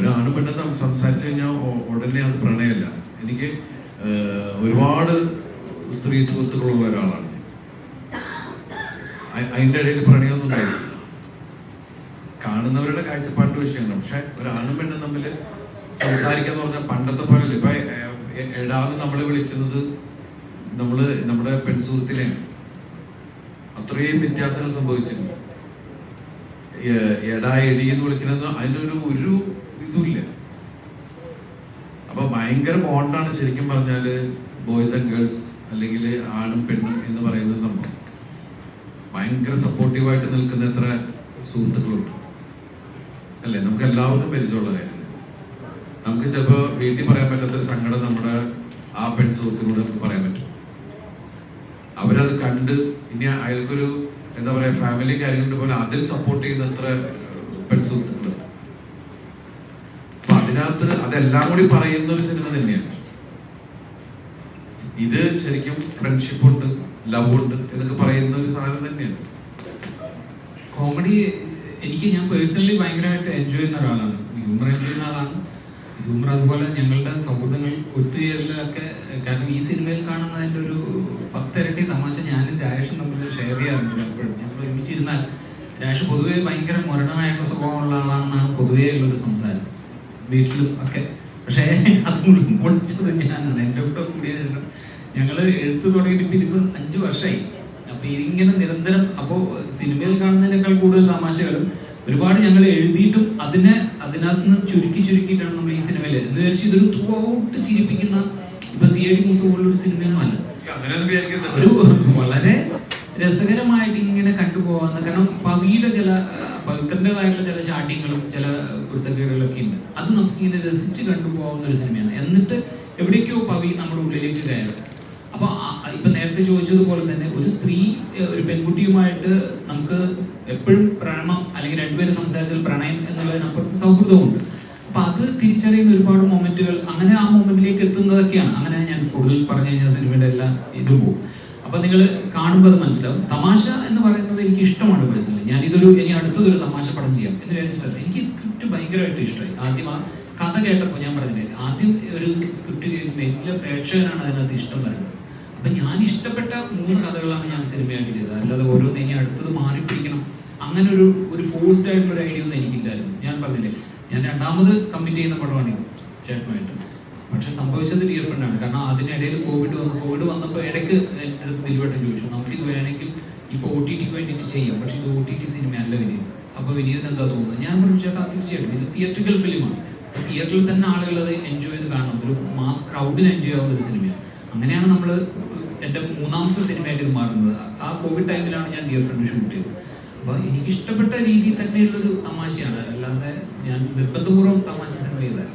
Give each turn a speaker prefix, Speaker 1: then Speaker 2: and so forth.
Speaker 1: പെണ്ണും തമ്മിൽ സംസാരിച്ചു കഴിഞ്ഞാൽ ഉടനെ അത് പ്രണയമല്ല. എനിക്ക് ഒരുപാട് സ്ത്രീ സുഹൃത്തുക്കളുള്ള ഒരാളാണ് അതിന്റെ ഇടയിൽ പ്രണയമൊന്നും ഉണ്ടായില്ല കാണുന്നവരുടെ കാഴ്ചപ്പാട് വിഷയമാണ് പക്ഷെ ഒരാണും പെണ്ണും തമ്മിൽ സംസാരിക്കാന്ന് പറഞ്ഞാൽ പണ്ടത്തെ പോലെ ഇപ്പൊ എടാന്ന് നമ്മളെ വിളിക്കുന്നത് നമ്മൾ നമ്മുടെ പെൺസുഹൃത്തിനെയാണ്. അത്രയും വ്യത്യാസങ്ങൾ സംഭവിച്ചിട്ടുണ്ട്. എടാ എടി എന്ന് വിളിക്കണമെന്ന് അതിനൊരു ഒരു ഇതുമില്ല. അപ്പൊ ഭയങ്കര ബോണ്ടാണ് ശരിക്കും പറഞ്ഞാൽ ബോയ്സ് ആൻഡ് ഗേൾസ് അല്ലെങ്കിൽ ആണും പെണ്ണും എന്ന് പറയുന്ന സംഭവം. ഭയങ്കര സപ്പോർട്ടീവായിട്ട് നിൽക്കുന്ന എത്ര സുഹൃത്തുക്കളുണ്ട്. അല്ലേ? നമുക്ക് എല്ലാവർക്കും പരിചയമുള്ള കാര്യം. നമുക്ക് ചിലപ്പോ വീട്ടിൽ പറയാൻ പറ്റാത്തൊരു സങ്കടം നമ്മുടെ ആ പെൺ സുഹൃത്തിനോട് നമുക്ക് പറയാൻ പറ്റും. അവരത് കണ്ട് ഇനി അയാൾക്കൊരു എന്താ പറയാ ഫാമിലി കാര്യങ്ങളുടെ പോലെ അതിൽ സപ്പോർട്ട് ചെയ്യുന്ന എത്ര പെൺ സുഹൃത്തുക്കളുണ്ട്. അപ്പൊ അതിനകത്ത് അതെല്ലാം കൂടി പറയുന്ന ഒരു സിനിമ തന്നെയാണ്. ഇത് ശരിക്കും ഫ്രണ്ട്ഷിപ്പ് ഉണ്ട് ലവ് ഉണ്ട് എന്നൊക്കെ പറയുന്ന ഒരു സാധനം തന്നെയാണ്.
Speaker 2: കോമഡി എനിക്ക് ഞാൻ പേഴ്സണലി ഭയങ്കരമായിട്ട് എൻജോയ് ചെയ്യുന്ന ഒരാളാണ്. ഹ്യൂമർ എൻജോയ് ചെയ്യുന്ന ആളാണ്. ഹ്യൂമർ അതുപോലെ ഞങ്ങളുടെ സൗഹൃദങ്ങൾ ഒത്തുചേരലൊക്കെ കാരണം ഈ സിനിമയിൽ കാണുന്നതിന്റെ ഒരു പത്തിരട്ടി തമാശ ഞാനും രാജേഷും തമ്മിൽ ഷെയർ ചെയ്യാറുണ്ട് പലപ്പോഴും ഞങ്ങൾ ഒരുമിച്ചിരുന്നാൽ രാഷ് പൊതുവേ ഭയങ്കര മുരടനായിട്ടുള്ള സ്വഭാവമുള്ള ആളാണെന്നാണ് പൊതുവേ ഉള്ളൊരു സംസാരം. വീട്ടിലും ഒക്കെ. പക്ഷേ അത് മുഴുവൻ പൊളിച്ചത് ഞാനാണ്. എന്റെ കൂടെ കൂടിയ ശേഷം ഞങ്ങൾ എഴുത്ത് തുടങ്ങിയിട്ട് ഇപ്പം ഇതിപ്പം അഞ്ച് വർഷമായി അപ്പൊ ഇതിങ്ങനെ നിരന്തരം അപ്പോൾ സിനിമയിൽ കാണുന്നതിനേക്കാൾ കൂടുതൽ തമാശകളും ഒരുപാട് ഞങ്ങൾ എഴുതിയിട്ടും അതിനെ അതിനകത്ത് നിന്ന് ചുരുക്കി ചുരുക്കിയിട്ടാണ് നമ്മൾ ഈ സിനിമയിൽ എന്ന് വെച്ചാൽ ഇതൊരു ത്രൂ ഔട്ട് ചിരിപ്പിക്കുന്ന ഇപ്പൊ സി ഐ ഡി പോലുള്ള ഒരു സിനിമയൊന്നും അല്ല. ഒരു വളരെ രസകരമായിട്ട് ഇങ്ങനെ കണ്ടുപോകാവുന്ന കാരണം പവിയുടെ ചില പവിത്രന്റേതായിട്ടുള്ള ചില ഷാട്ടിങ്ങളും ചില കുരുത്തക്കേടുകളൊക്കെ ഉണ്ട്. അത് നമുക്കിങ്ങനെ രസിച്ച് കണ്ടുപോകാവുന്ന ഒരു സിനിമയാണ്. എന്നിട്ട് എവിടേക്കോ പവി നമ്മുടെ ഉള്ളിലേക്ക് കയറും. അപ്പൊ ആ- ഇപ്പൊ നേരത്തെ ചോദിച്ചതുപോലെ തന്നെ ഒരു സ്ത്രീ ഒരു പെൺകുട്ടിയുമായിട്ട് നമുക്ക് എപ്പോഴും പ്രണമം അല്ലെങ്കിൽ രണ്ടുപേരും സംസാരിച്ചാൽ പ്രണയം എന്നുള്ളതിനപ്പുറത്ത് സൗഹൃദമുണ്ട്. അപ്പൊ അത് തിരിച്ചറിയുന്ന ഒരുപാട് മൊമെന്റുകൾ അങ്ങനെ ആ മൊമെന്റിലേക്ക് എത്തുന്നതൊക്കെയാണ്. അങ്ങനെ ഞാൻ കൂടുതൽ പറഞ്ഞു കഴിഞ്ഞാൽ സിനിമയുടെ എല്ലാം ഇതും പോകും. അപ്പൊ നിങ്ങൾ കാണുമ്പോൾ അത് മനസ്സിലാവും. തമാശ എന്ന് പറയുന്നത് എനിക്ക് ഇഷ്ടമാണ് പേഴ്സണലി ഞാൻ ഇതൊരു ഇനി അടുത്തതൊരു തമാശ പടം ചെയ്യാം എന്ന് വിചാരിച്ചിട്ടല്ല എനിക്ക് സ്ക്രിപ്റ്റ് ഭയങ്കരമായിട്ട് ഇഷ്ടമായി. ആദ്യം ആ കഥ കേട്ടപ്പോൾ ഞാൻ പറഞ്ഞില്ലേ ആദ്യം ഒരു സ്ക്രിപ്റ്റ് എല്ലാ പ്രേക്ഷകനാണ് അതിനകത്ത് ഇഷ്ടം വരുന്നത് അപ്പൊ ഞാൻ ഇഷ്ടപ്പെട്ട മൂന്ന് കഥകളാണ് ഞാൻ സിനിമയായിട്ട് ചെയ്തത്. അല്ലാതെ ഓരോന്ന് ഇനി അടുത്തത് മാറിപ്പിടിക്കണം. അങ്ങനെ ഒരു ഒരു ഫോഴ്സ്ഡ് ആയിട്ടുള്ള ഒരു ഐഡിയ ഒന്നും എനിക്കില്ലായിരുന്നു. ഞാൻ പറഞ്ഞില്ലേ ഞാൻ രണ്ടാമത് കമ്മിറ്റ് ചെയ്യുന്ന പടമാണ് ചേട്ടനായിട്ട് പക്ഷെ സംഭവിച്ചത് ഡിയർ ഫ്രണ്ട് ആണ് കാരണം അതിനിടയിൽ കോവിഡ് വന്നു കോവിഡ് വന്നപ്പോൾ ഇടയ്ക്ക് എന്റെ അടുത്ത് ദിൽവട്ടം ചോദിച്ചു. നമുക്കിത് വേണമെങ്കിൽ ഇപ്പോൾ ഒ ടി ടിക്ക് വേണ്ടിയിട്ട് ചെയ്യാം. പക്ഷെ ഇത് ഒ ടി ടി സിനിമയല്ല വിനീത്. അപ്പോൾ വിനീതിന് എന്താ തോന്നുന്നത്? ഞാൻ പറഞ്ഞു ചേട്ടാ തീർച്ചയായിട്ടും. ഇത് തിയേറ്ററിക്കൽ ഫിലിമാണ്. തിയേറ്ററിൽ തന്നെ ആളുകൾ അത് എൻജോയ് ചെയ്ത് കാണണം. ഒരു മാസ് ക്രൗഡിന് എൻജോയ് ആവുന്ന ഒരു സിനിമയാണ്. അങ്ങനെയാണ് നമ്മൾ എന്റെ മൂന്നാമത്തെ സിനിമയായിട്ട് ഇത് മാറുന്നത്. ആ കോവിഡ് ടൈമിലാണ് ഞാൻ ഡിയർ ഫ്രണ്ട് ഷൂട്ട് ചെയ്തത്. അപ്പോൾ എനിക്കിഷ്ടപ്പെട്ട രീതിയിൽ തന്നെയുള്ളൊരു തമാശയാണ്. അല്ലാതെ ഞാൻ നിർബന്ധപൂർവം തമാശ സിനിമ ചെയ്തതല്ല.